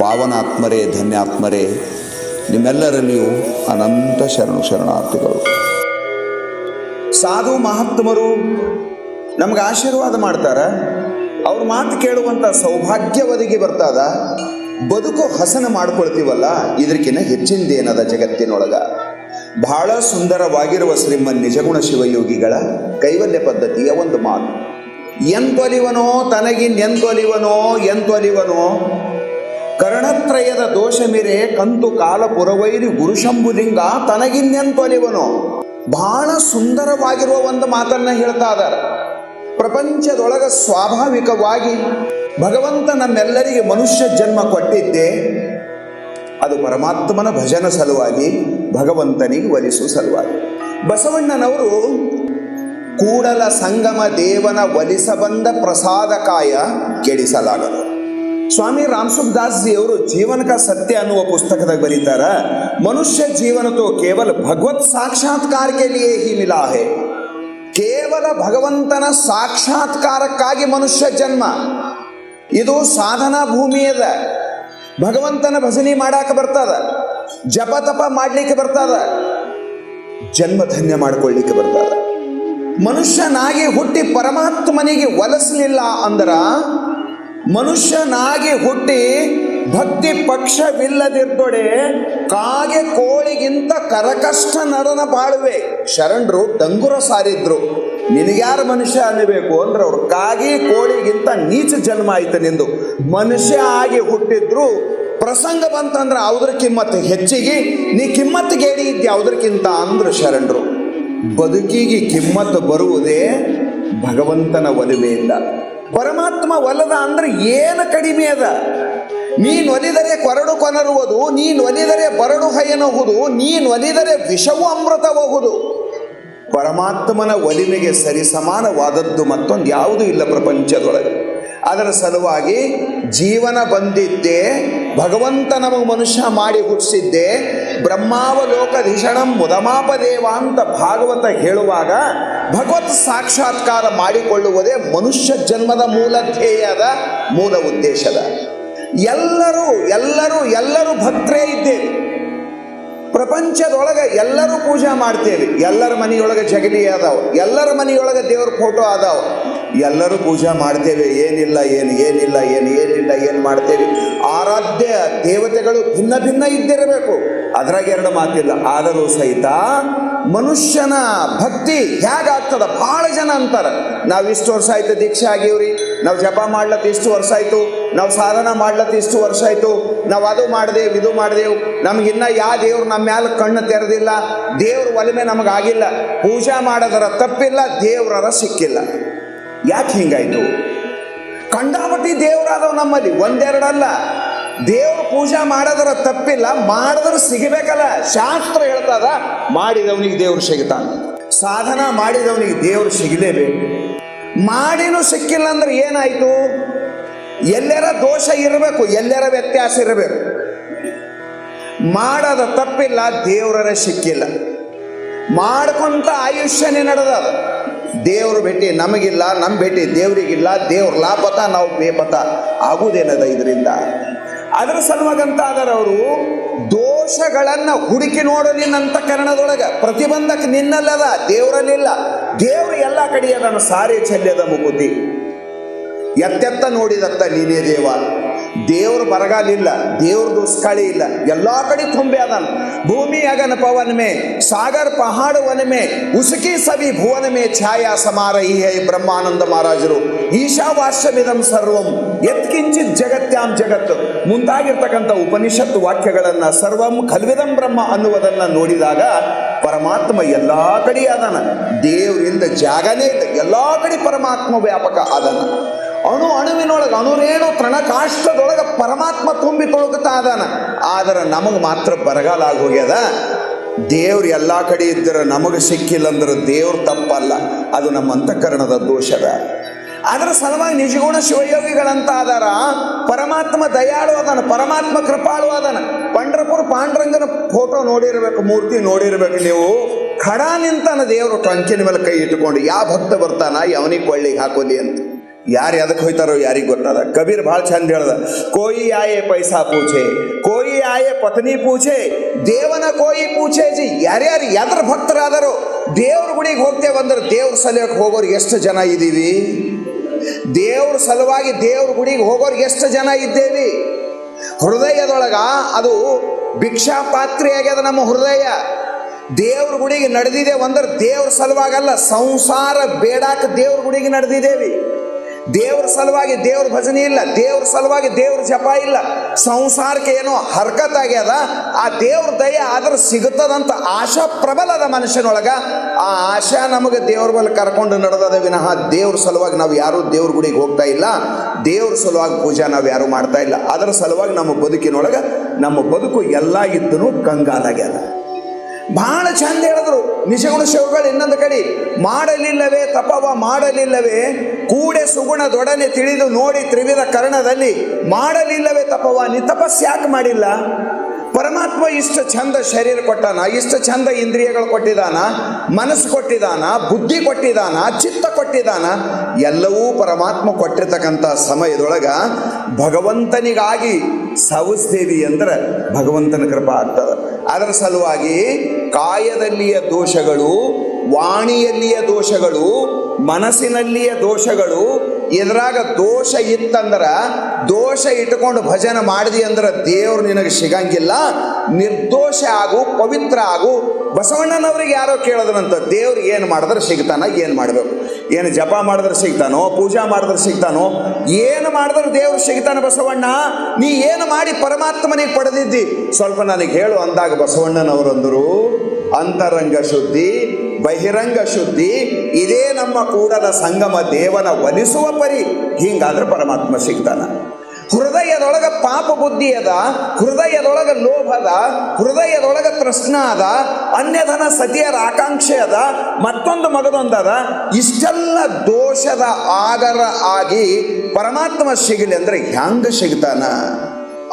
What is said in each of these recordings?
ಪಾವನಾತ್ಮರೇ, ಧನ್ಯಾತ್ಮರೇ ನಿಮ್ಮೆಲ್ಲರಲ್ಲಿಯೂ ಅನಂತ ಶರಣು ಶರಣಾರ್ಥಿಗಳು. ಸಾಧು ಮಹಾತ್ಮರು ನಮ್ಗೆ ಆಶೀರ್ವಾದ ಮಾಡ್ತಾರ. ಅವ್ರ ಮಾತು ಕೇಳುವಂಥ ಸೌಭಾಗ್ಯ ಒದಗಿ ಬರ್ತದ. ಬದುಕು ಹಸನ ಮಾಡ್ಕೊಳ್ತೀವಲ್ಲ ಇದಕ್ಕಿಂತ ಹೆಚ್ಚಿಂದೇನದ ಜಗತ್ತಿನೊಳಗ. ಬಹಳ ಸುಂದರವಾಗಿರುವ ಶ್ರೀಮನ್ ನಿಜಗುಣ ಶಿವಯೋಗಿಗಳ ಕೈವಲ್ಯ ಪದ್ಧತಿಯ ಒಂದು ಮಾತು. ಎಂತೊಲಿವನೋ ತನಗಿನ್ನೆಂತೊಲಿವನೋ ಎಂತೊಲಿವನೋ ಕರ್ಣತ್ರಯದ ದೋಷ ಮಿರೆ ಕಂತು ಕಾಲ ಪುರವೈರಿ ಗುರುಶಂಭುಲಿಂಗ ತನಗಿನ್ನೆಂತೊಲಿವನೋ ಬಹಳ ಸುಂದರವಾಗಿರುವ ಒಂದು ಮಾತನ್ನ ಹೇಳ್ತಾ ಇದ್ದಾರೆ. ಪ್ರಪಂಚದೊಳಗ ಸ್ವಾಭಾವಿಕವಾಗಿ ಭಗವಂತ ನಮ್ಮೆಲ್ಲರಿಗೆ ಮನುಷ್ಯ ಜನ್ಮ ಕೊಟ್ಟಿದ್ದೆ, ಅದು ಪರಮಾತ್ಮನ ಭಜನ ಸಲುವಾಗಿ, ಭಗವಂತನಿಗೆ ಒಲಿಸುವ ಸಲುವಾಗಿ. ಬಸವಣ್ಣನವರು ಕೂಡಲ ಸಂಗಮ ದೇವನ ಒಲಿಸಬಂದ ಪ್ರಸಾದಕಾಯ ಕೆಡಿಸಲಾಗದು. ಸ್ವಾಮಿ ರಾಮಸುಖ್ ದಾಸ್ ಜಿ ಅವರು ಜೀವನಕ ಸತ್ಯ ಅನ್ನುವ ಪುಸ್ತಕದಾಗ ಬರೀತಾರ, ಮನುಷ್ಯ ಜೀವನತೋ ಕೇವಲ ಭಗವತ್ ಸಾಕ್ಷಾತ್ಕಾರಕ್ಕೆ ಲಿಯೇ ಹಿ ಮಿಲಾ ಹೇ ಕೇವಲ ಭಗವಂತನ ಸಾಕ್ಷಾತ್ಕಾರಕ್ಕಾಗಿ ಮನುಷ್ಯ ಜನ್ಮ. ಇದು ಸಾಧನಾ ಭೂಮಿ ಅದ. ಭಗವಂತನ ಭಜನೆ ಮಾಡಾಕ ಬರ್ತದ, ಜಪ ತಪ ಮಾಡ್ಲಿಕ್ಕೆ ಬರ್ತದ, ಜನ್ಮ ಧನ್ಯ ಮಾಡ್ಕೊಳ್ಲಿಕ್ಕೆ ಬರ್ತದ. ಮನುಷ್ಯನಾಗಿ ಹುಟ್ಟಿ ಪರಮಾತ್ಮನಿಗೆ ಒಲಿಸಲಿಲ್ಲ ಅಂದ್ರ ಮನುಷ್ಯನಾಗಿ ಹುಟ್ಟಿ ಭಕ್ತಿ ಪಕ್ಷವಿಲ್ಲದಿದ್ದೊಡೆ ಕಾಗೆ ಕೋಳಿಗಿಂತ ಕರಕಷ್ಟ ನರನ ಬಾಳುವೆ. ಶರಣರು ಡಂಗುರ ಸಾರಿದ್ರು. ನಿನಗ್ಯಾರು ಮನುಷ್ಯ ಅನ್ನಬೇಕು ಅಂದ್ರೆ ಅವ್ರು ಕಾಗಿ ಕೋಳಿಗಿಂತ ನೀಚ ಜನ್ಮ ಆಯ್ತು ನಿಂದು. ಮನುಷ್ಯ ಆಗಿ ಹುಟ್ಟಿದ್ರು ಪ್ರಸಂಗ ಬಂತಂದ್ರೆ ಅವ್ರ ಕಿಮ್ಮತ್ತು ಹೆಚ್ಚಿಗೆ, ನೀ ಕಿಮ್ಮತ್ತು ಗೇಡಿ ಇದ್ದ ಯಾವುದಕ್ಕಿಂತ ಅಂದ್ರು ಶರಣರು. ಬದುಕಿಗೆ ಕಿಮ್ಮತ್ತು ಬರುವುದೇ ಭಗವಂತನ ಒಲಿಮೆಯಿಂದ ಪರಮಾತ್ಮ ಒಲದ ಅಂದ್ರೆ ಏನು ಕಡಿಮೆ ಅದ? ನೀನು ಒಲಿದರೆ ಕೊರಡು ಕೊನರುವುದು, ನೀನು ಒಲಿದರೆ ಬರಡು ಹಯನಹುದು ನೀನು ಒಲಿದರೆ ವಿಷವು ಅಮೃತಬಹುದು ಪರಮಾತ್ಮನ ಒಲಿಮೆಗೆ ಸರಿಸಮಾನವಾದದ್ದು ಮತ್ತೊಂದು ಯಾವುದೂ ಇಲ್ಲ ಪ್ರಪಂಚದೊಳಗೆ. ಅದರ ಸಲುವಾಗಿ ಜೀವನ ಬಂದಿದ್ದೇ ಭಗವಂತ ನಮಗೆ ಮನುಷ್ಯ ಮಾಡಿ ಹುಟ್ಟಿಸಿದ್ದೆ. ಬ್ರಹ್ಮಾವಲೋಕಧಿಷಣಂ ಮುದಮಾಪದೇವ ಅಂತ ಭಾಗವತ ಹೇಳುವಾಗ ಭಗವತ್ ಸಾಕ್ಷಾತ್ಕಾರ ಮಾಡಿಕೊಳ್ಳುವುದೇ ಮನುಷ್ಯ ಜನ್ಮದ ಮೂಲ ಧ್ಯೇಯದ ಮೂಲ ಉದ್ದೇಶದ. ಎಲ್ಲರೂ ಎಲ್ಲರೂ ಎಲ್ಲರೂ ಭಕ್ತರೇ ಇದ್ದೇವೆ. ಪ್ರಪಂಚದೊಳಗೆ ಎಲ್ಲರೂ ಪೂಜೆ ಮಾಡ್ತೇವೆ. ಎಲ್ಲರ ಮನೆಯೊಳಗೆ ಜಗಲಿ ಅದಾವ ಎಲ್ಲರ ಮನೆಯೊಳಗೆ ದೇವ್ರ ಫೋಟೋ ಅದಾವ ಎಲ್ಲರೂ ಪೂಜೆ ಮಾಡ್ತೇವೆ. ಏನಿಲ್ಲ, ಏನು ಏನಿಲ್ಲ ಏನು ಏನಿಲ್ಲ, ಏನು ಮಾಡ್ತೇವೆ. ಆರಾಧ್ಯ ದೇವತೆಗಳು ಭಿನ್ನ ಭಿನ್ನ ಇದ್ದಿರಬೇಕು. ಅದ್ರಾಗ ಎರಡು ಮಾತಿಲ್ಲ. ಆದರೂ ಸಹಿತ ಮನುಷ್ಯನ ಭಕ್ತಿ ಹೇಗಾಗ್ತದ? ಭಾಳ ಜನ ಅಂತಾರೆ. ನಾವು ಇಷ್ಟು ವರ್ಷ ಆಯ್ತು ದೀಕ್ಷೆ ಆಗೀವ್ರಿ. ನಾವು ಜಪ ಮಾಡ್ಲತ್ತ ಇಷ್ಟು ವರ್ಷ ಆಯ್ತು. ನಾವು ಸಾಧನ ಮಾಡ್ಲತ್ತ ಇಷ್ಟು ವರ್ಷ ಆಯ್ತು. ನಾವು ಅದು ಮಾಡ್ದೇವು, ಇದು ಮಾಡಿದೆವು. ನಮ್ಗೆ ಇನ್ನ ಯಾವ ದೇವ್ರು ನಮ್ಮ ಮ್ಯಾಲ ಕಣ್ಣು ತೆರೆದಿಲ್ಲ. ದೇವ್ರ ಒಲಿಮೆ ನಮಗಾಗಿಲ್ಲ ಪೂಜಾ ಮಾಡೋದರ ತಪ್ಪಿಲ್ಲ, ದೇವ್ರರ ಸಿಕ್ಕಿಲ್ಲ. ಯಾಕೆ ಹಿಂಗಾಯ್ತು? ಕಂಡಾಪಟ್ಟಿ ದೇವರಾದವು ನಮ್ಮಲ್ಲಿ ಒಂದೆರಡಲ್ಲ. ದೇವ್ರ ಪೂಜಾ ಮಾಡೋದ್ರ ತಪ್ಪಿಲ್ಲ, ಮಾಡಿದ್ರೆ ಸಿಗಬೇಕಲ್ಲ. ಶಾಸ್ತ್ರ ಹೇಳ್ತದ, ಮಾಡಿದವನಿಗೆ ದೇವ್ರು ಸಿಗ್ತಾನ ಸಾಧನ ಮಾಡಿದವನಿಗೆ ದೇವ್ರು ಸಿಗಲೇಬೇಕು. ಮಾಡಿನೂ ಸಿಕ್ಕಿಲ್ಲ ಅಂದ್ರೆ ಏನಾಯ್ತು? ಎಲ್ಲರ ದೋಷ ಇರಬೇಕು, ಎಲ್ಲರ ವ್ಯತ್ಯಾಸ ಇರಬೇಕು. ಮಾಡದ ತಪ್ಪಿಲ್ಲ, ದೇವರರ ಸಿಕ್ಕಿಲ್ಲ. ಮಾಡ್ಕೊಂತ ಆಯುಷ್ಯನೇ ನಡೆದ ದೇವ್ರ ಭೇಟಿ ನಮಗಿಲ್ಲ ನಮ್ಮ ಭೇಟಿ ದೇವರಿಗಿಲ್ಲ, ದೇವ್ರ ಲಾಪತ, ನಾವು ಬೇಪತ ಆಗುವುದೇನದ ಇದರಿಂದ? ಅದರ ಸಲುವಾಗಂತ ಅವರು ದೋಷಗಳನ್ನು ಹುಡುಕಿ ನೋಡು ನಿನ್ನ ಅಂತಃಕರಣದೊಳಗ ಪ್ರತಿಬಂಧಕ ನಿನ್ನಲ್ಲದ, ದೇವರಲ್ಲಿಲ್ಲ. ದೇವರು ಎಲ್ಲ ಕಡೆಯ ಸಾರಿ ಚೆಲ್ಲದ ಮುಗುದಿ ಎತ್ತೆತ್ತ ನೋಡಿದತ್ತ ನೀನೇ ದೇವ. ದೇವ್ರ ಬರಗಾಲ ಇಲ್ಲ ದೇವ್ರ ಸ್ಥಳಿ ಇಲ್ಲ. ಎಲ್ಲಾ ಕಡೆ ತುಂಬೆ ಅದಾನ ಭೂಮಿ ಅಗನ ಪವನ ಮೇ, ಸಾಗರ್ ಪಹಾಡ ವನ ಉಸುಕಿ ಸವಿ ಭುವನ ಮೇ ಛಾಯಾ ಸಮಾರ ಈ ಹೇ ಬ್ರಹ್ಮಾನಂದ ಮಹಾರಾಜರು. ಈಶಾವಾಸ್ಯಮಿದಂ ಸರ್ವಂ ಎತ್ಕಿಂಚಿತ್ ಜಗತ್ಯಾಂ ಜಗತ್ತು. ಮುಂದಾಗಿರ್ತಕ್ಕಂಥ ಉಪನಿಷತ್ತು ವಾಕ್ಯಗಳನ್ನ ಸರ್ವಂ ಕಲ್ವಿದಂ ಬ್ರಹ್ಮ ಅನ್ನುವುದನ್ನ ನೋಡಿದಾಗ ಪರಮಾತ್ಮ ಎಲ್ಲಾ ಕಡೆ ಅದನ. ದೇವರಿಂದ ಜಾಗನೇ ಎಲ್ಲ ಎಲ್ಲಾ ಕಡೆ ಪರಮಾತ್ಮ ವ್ಯಾಪಕ ಅದಾನ ಅಣು ಅಣುವಿನೊಳಗೆ, ಅಣುರೇಣು ತೃಣಕಾಷ್ಟದೊಳಗೆ ಪರಮಾತ್ಮ ತುಂಬಿ ತೊಳಗುತ್ತಾ ಅದಾನ ಆದ್ರೆ ನಮಗೆ ಮಾತ್ರ ಬರಗಾಲ ಆಗೋಗ್ಯದ? ದೇವ್ರು ಎಲ್ಲ ಕಡೆ ಇದ್ದರೆ ನಮಗೆ ಸಿಕ್ಕಿಲ್ಲ ಅಂದ್ರೆ ದೇವ್ರ ತಪ್ಪಲ್ಲ. ಅದು ನಮ್ಮ ಅಂತಃಕರಣದ ದೋಷದ. ಅದರ ಸಲುವಾಗಿ ನಿಜಗುಣ ಶಿವಯೋಗಿಗಳಂತ ಅದಾರ ಪರಮಾತ್ಮ ದಯಾಳು ಅದಾನ ಪರಮಾತ್ಮ ಕೃಪಾಳು ಅದಾನ ಪಂಡ್ರಪುರ ಪಾಂಡ್ರಂಗನ ಫೋಟೋ ನೋಡಿರ್ಬೇಕು, ಮೂರ್ತಿ ನೋಡಿರ್ಬೇಕು ನೀವು. ಖಡ ನಿಂತಾನ ದೇವರು ಟಂಕಿನ ಮೇಲೆ ಕೈ ಇಟ್ಟುಕೊಂಡು ಯಾವ ಭಕ್ತ ಬರ್ತಾನ ಅವನಿಗೆ ಕೊಳ್ಳಿಗೆ ಹಾಕೋಲಿ ಅಂತ. ಯಾರು ಎದಕ್ಕೆ ಹೋಯ್ತಾರೋ ಯಾರಿಗೆ ಗೊತ್ತದ? ಕಬೀರ್ ಭಾಳ ಚಂದ ಹೇಳ್ದ, ಕೋಯಿ ಆಯೆ ಪೈಸಾ ಪೂಛೆ, ಕೋಯಿ ಆಯೆ ಪತ್ನಿ ಪೂಛೆ, ದೇವನ ಕೋಯಿ ಪೂಛೆ ಜಿ. ಯಾರ್ಯಾರು ಎದ್ರ ಭಕ್ತರಾದರೋ, ದೇವ್ರ ಗುಡಿಗೆ ಹೋಗ್ತೇವೆ ಅಂದ್ರೆ ದೇವ್ರ ಸಲಹಕ್ಕೆ ಹೋಗೋರು ಎಷ್ಟು ಜನ ಇದ್ದೀವಿ? ದೇವ್ರ ಸಲುವಾಗಿ ದೇವ್ರ ಗುಡಿಗೆ ಹೋಗೋರು ಎಷ್ಟು ಜನ ಇದ್ದೇವಿ? ಹೃದಯದೊಳಗ ಅದು ಭಿಕ್ಷಾ ಪಾತ್ರೆ ಆಗ್ಯದ ನಮ್ಮ ಹೃದಯ. ದೇವ್ರ ಗುಡಿಗೆ ನಡೆದಿದೆ ಅಂದ್ರೆ ದೇವ್ರ ಸಲುವಾಗಲ್ಲ, ಸಂಸಾರ ಬೇಡಾಕ ದೇವ್ರ ಗುಡಿಗೆ ನಡೆದಿದ್ದೇವಿ ದೇವ್ರ ಸಲುವಾಗಿ ದೇವ್ರ ಭಜನೆ ಇಲ್ಲ, ದೇವ್ರ ಸಲುವಾಗಿ ದೇವ್ರ ಜಪ ಇಲ್ಲ. ಸಂಸಾರಕ್ಕೆ ಏನೋ ಹರ್ಕತ್ ಆಗ್ಯದ, ಆ ದೇವ್ರ ದಯ ಆದ್ರೆ ಸಿಗುತ್ತದಂತ ಆಶಾ ಪ್ರಬಲದ ಮನುಷ್ಯನೊಳಗ ಆ ಆಶಾ ನಮಗೆ ದೇವ್ರ ಬಲ್ಲಿ ಕರ್ಕೊಂಡು ನಡೆದದ ವಿನಃ ದೇವ್ರ ಸಲುವಾಗಿ ನಾವು ಯಾರೂ ದೇವ್ರ ಗುಡಿಗೆ ಹೋಗ್ತಾ ಇಲ್ಲ. ದೇವ್ರ ಸಲುವಾಗಿ ಪೂಜಾ ನಾವು ಯಾರು ಮಾಡ್ತಾ ಇಲ್ಲ. ಅದರ ಸಲುವಾಗಿ ನಮ್ಮ ಬದುಕಿನೊಳಗ ನಮ್ಮ ಬದುಕು ಎಲ್ಲ ಇದ್ದನು ಕಂಗಾಲಾಗ್ಯದ ಬಹಳ ಚಂದ ಹೇಳಿದ್ರು. ನಿಜಗುಣ ಶಿವಗಳು ಇನ್ನೊಂದು ಕಡೆ, ಮಾಡಲಿಲ್ಲವೇ ತಪವ, ಮಾಡಲಿಲ್ಲವೇ, ಕೂಡೆ ಸುಗುಣದೊಡನೆ ತಿಳಿದು ನೋಡಿ ತ್ರಿವಿಧ ಕರ್ಣದಲ್ಲಿ, ಮಾಡಲಿಲ್ಲವೇ ತಪವ, ನೀ ತಪಸ್ಸು ಯಾಕೆ ಮಾಡಿಲ್ಲ? ಪರಮಾತ್ಮ ಇಷ್ಟು ಚಂದ ಶರೀರ ಕೊಟ್ಟಾನ, ಇಷ್ಟು ಚಂದ ಇಂದ್ರಿಯಗಳು ಕೊಟ್ಟಿದಾನ, ಮನಸ್ಸು ಕೊಟ್ಟಿದಾನ, ಬುದ್ಧಿ ಕೊಟ್ಟಿದಾನ, ಚಿತ್ತ ಕೊಟ್ಟಿದಾನ, ಎಲ್ಲವೂ ಪರಮಾತ್ಮ ಕೊಟ್ಟಿರ್ತಕ್ಕಂಥ ಸಮಯದೊಳಗ ಭಗವಂತನಿಗಾಗಿ ಸವಿಸ್ತೇವಿ ಅಂದ್ರೆ ಭಗವಂತನ ಕೃಪಾ ಆಗ್ತದೆ. ಅದರ ಸಲುವಾಗಿ ಕಾಯದಲ್ಲಿಯ ದೋಷಗಳು, ವಾಣಿಯಲ್ಲಿಯ ದೋಷಗಳು, ಮನಸ್ಸಿನಲ್ಲಿಯ ದೋಷಗಳು ಇದ್ರಾಗ ದೋಷ ಇತ್ತಂದ್ರ, ದೋಷ ಇಟ್ಕೊಂಡು ಭಜನೆ ಮಾಡಿದಿ ಅಂದ್ರೆ ದೇವ್ರು ನಿನಗೆ ಸಿಗಂಗಿಲ್ಲ. ನಿರ್ದೋಷ ಆಗು, ಪವಿತ್ರ ಆಗು. ಬಸವಣ್ಣನವ್ರಿಗೆ ಯಾರೋ ಕೇಳೋದ್ರಂತ, ದೇವ್ರು ಏನು ಮಾಡಿದ್ರೆ ಸಿಗ್ತಾನ, ಏನು ಮಾಡಬೇಕು? ಏನು ಜಪ ಮಾಡಿದ್ರೆ ಸಿಗ್ತಾನೋ, ಪೂಜಾ ಮಾಡಿದ್ರೆ ಸಿಗ್ತಾನೋ, ಏನು ಮಾಡಿದ್ರೆ ದೇವರು ಸಿಗ್ತಾನೆ ಬಸವಣ್ಣ. ನೀ ಏನು ಮಾಡಿ ಪರಮಾತ್ಮನಿಗೆ ಪಡೆದಿದ್ದಿ? ಸ್ವಲ್ಪ ನನಗೆ ಹೇಳು ಅಂದಾಗ ಬಸವಣ್ಣನವರಂದರು, ಅಂತರಂಗ ಶುದ್ಧಿ, ಬಹಿರಂಗ ಶುದ್ಧಿ, ಇದೇ ನಮ್ಮ ಕೂಡಲ ಸಂಗಮ ದೇವನ ಒಲಿಸುವ ಪರಿ. ಹಿಂಗಾದ್ರೆ ಪರಮಾತ್ಮ ಸಿಗ್ತಾನ. ಹೃದಯದೊಳಗ ಪಾಪ ಬುದ್ಧಿ ಅದ, ಹೃದಯದೊಳಗ ಲೋಭದ ಹೃದಯದೊಳಗ ತೃಷ್ಣ ಅದ, ಅನ್ಯಧನ ಸತಿಯರ ಆಕಾಂಕ್ಷೆ ಅದ, ಮತ್ತೊಂದು ಮಗದೊಂದದ ಇಷ್ಟೆಲ್ಲ ದೋಷದ ಆಗರ ಆಗಿ ಪರಮಾತ್ಮ ಸಿಗಲಿ ಅಂದ್ರೆ ಹ್ಯಾಂಗ ಸಿಗ್ತಾನ?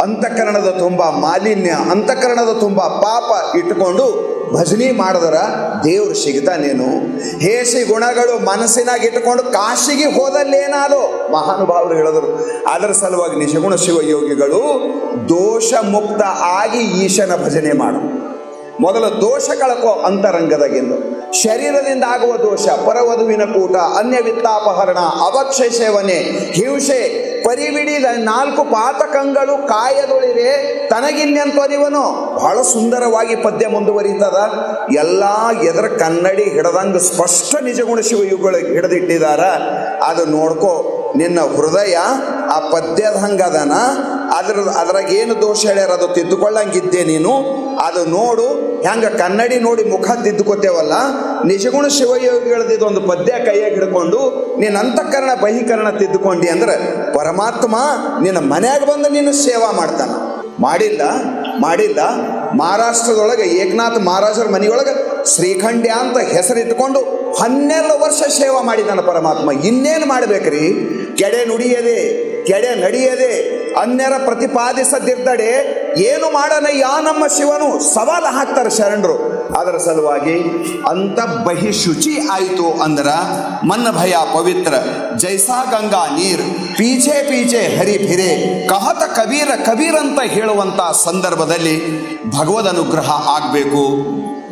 ಅಂತಃಕರಣದ ತುಂಬ ಮಾಲಿನ್ಯ, ಅಂತಃಕರಣದ ತುಂಬ ಪಾಪ ಇಟ್ಟುಕೊಂಡು ಭಜನೆ ಮಾಡಿದ್ರ ದೇವ್ರು ಸಿಗ್ತಾನೇನು ಹೇಸಿ ಗುಣಗಳು ಮನಸ್ಸಿನಾಗ ಇಟ್ಟುಕೊಂಡು ಕಾಶಿಗೆ ಹೋದಲ್ಲೇನಾದೋ ಮಹಾನುಭಾವರು ಹೇಳಿದರು. ಅದರ ಸಲುವಾಗಿ ನಿಜಗುಣ ಶಿವಯೋಗಿಗಳು ದೋಷ ಮುಕ್ತ ಆಗಿ ಈಶನ ಭಜನೆ ಮಾಡು. ಮೊದಲು ದೋಷ ಕಳಕೋ ಅಂತರಂಗದಾಗಿಂದು. ಶರೀರದಿಂದ ಆಗುವ ದೋಷ, ಪರವಧುವಿನ ಕೂಟ ಅನ್ಯ ವಿತ್ತಾಪಹರಣ ಅವಕ್ಷಯ ಸೇವನೆ, ಹಿಂಸೆ ಪರಿಬಿಡಿದ ನಾಲ್ಕು ಪಾತಕಂಗಳು ಕಾಯದೊಳಿರೆ ತನಗಿನ್ನೆಂತೊಲಿವನು ಬಹಳ ಸುಂದರವಾಗಿ ಪದ್ಯ ಮುಂದುವರಿತದ. ಎಲ್ಲ ಎದರ ಕನ್ನಡಿ ಹಿಡದಂಗ ಸ್ಪಷ್ಟ ನಿಜಗುಣ ಶಿವಯುಗಳು ಹಿಡಿದಿಟ್ಟಿದಾರ. ಅದು ನೋಡ್ಕೋ, ನಿನ್ನ ಹೃದಯ ಆ ಪದ್ಯದ ಹಂಗದನ. ಅದ್ರ ಅದ್ರಾಗ ಏನು ದೋಷ ಹೇಳ್ಯಾರ ಅದು ತಿದ್ದುಕೊಳ್ಳಂಗಿದ್ದೆ ನೀನು. ಅದು ನೋಡು, ಹೆಂಗ ಕನ್ನಡಿ ನೋಡಿ ಮುಖ ತಿದ್ದುಕೊತೇವಲ್ಲ. ನಿಜಗುಣ ಶಿವಯೋಗಿಗಳದ್ದು ಒಂದು ಪದ್ಯ ಕೈಯಾಗ ಹಿಡ್ಕೊಂಡು ನಿನ್ನ ಅಂತಃಕರಣ ಬಹಿಕರಣ ತಿದ್ದುಕೊಂಡಿ ಅಂದ್ರೆ ಪರಮಾತ್ಮ ನಿನ್ನ ಮನೆಯಾಗ ಬಂದು ನೀನು ಸೇವಾ ಮಾಡ್ತಾನ. ಮಾಡಿಲ್ಲ ಮಾಡಿಲ್ಲ ಮಹಾರಾಷ್ಟ್ರದೊಳಗೆ ಏಕನಾಥ್ ಮಹಾರಾಜರ ಮನೆಯೊಳಗೆ ಶ್ರೀಖಂಡ್ಯ ಅಂತ ಹೆಸರಿಟ್ಟುಕೊಂಡು ಹನ್ನೆರಡು ವರ್ಷ ಸೇವಾ ಮಾಡಿದ್ದಾನೆ ಪರಮಾತ್ಮ. ಇನ್ನೇನು ಮಾಡ್ಬೇಕ್ರಿ? ಕೆಡೆ ನುಡಿಯದೆ, ಕೆಡೆ ನಡೆಯದೆ, ಅನ್ಯರ ಪ್ರತಿಪಾದಿಸದಿದ್ದಡೆ, ಏನು ಮಾಡನ ಯಾ ನಮ್ಮ ಶಿವನು? ಸವಾಲು ಹಾಕ್ತಾರೆ ಶರಣರು. ಅದರ ಸಲುವಾಗಿ ಅಂತ ಬಹಿಶುಚಿ ಆಯಿತು ಅಂದ್ರ ಮನ್ನ ಭಯ ಪವಿತ್ರ. ಜೈಸಾ ಗಂಗಾ ನೀರ್ ಪೀಚೆ ಪೀಚೆ ಹರಿ ಫಿರೆ ಕಹತ ಕಬೀರ ಅಂತ ಹೇಳುವಂತ ಸಂದರ್ಭದಲ್ಲಿ ಭಗವದ್ ಅನುಗ್ರಹ ಆಗಬೇಕು.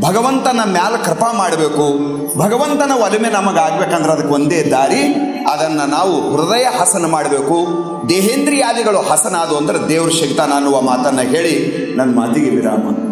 ಭಗವಂತನ ಮ್ಯಾಲ ಕೃಪಾ ಮಾಡಬೇಕು. ಭಗವಂತನ ಒಲಿಮೆ ನಮಗೆ ಆಗ್ಬೇಕಂದ್ರೆ ಅದಕ್ಕೆ ಒಂದೇ ದಾರಿ ಅದನ್ನು ನಾವು ಹೃದಯ ಹಸನ ಮಾಡಬೇಕು. ದೇಹೇಂದ್ರಿಯಾದಿಗಳು ಹಸನಾದು ಅಂದ್ರೆ ದೇವ್ರ ಶಕ್ತಾನ ಅನ್ನುವ ಮಾತನ್ನು ಹೇಳಿ ನನ್ನ ಮಾತಿಗೆ ವಿರಾಮ.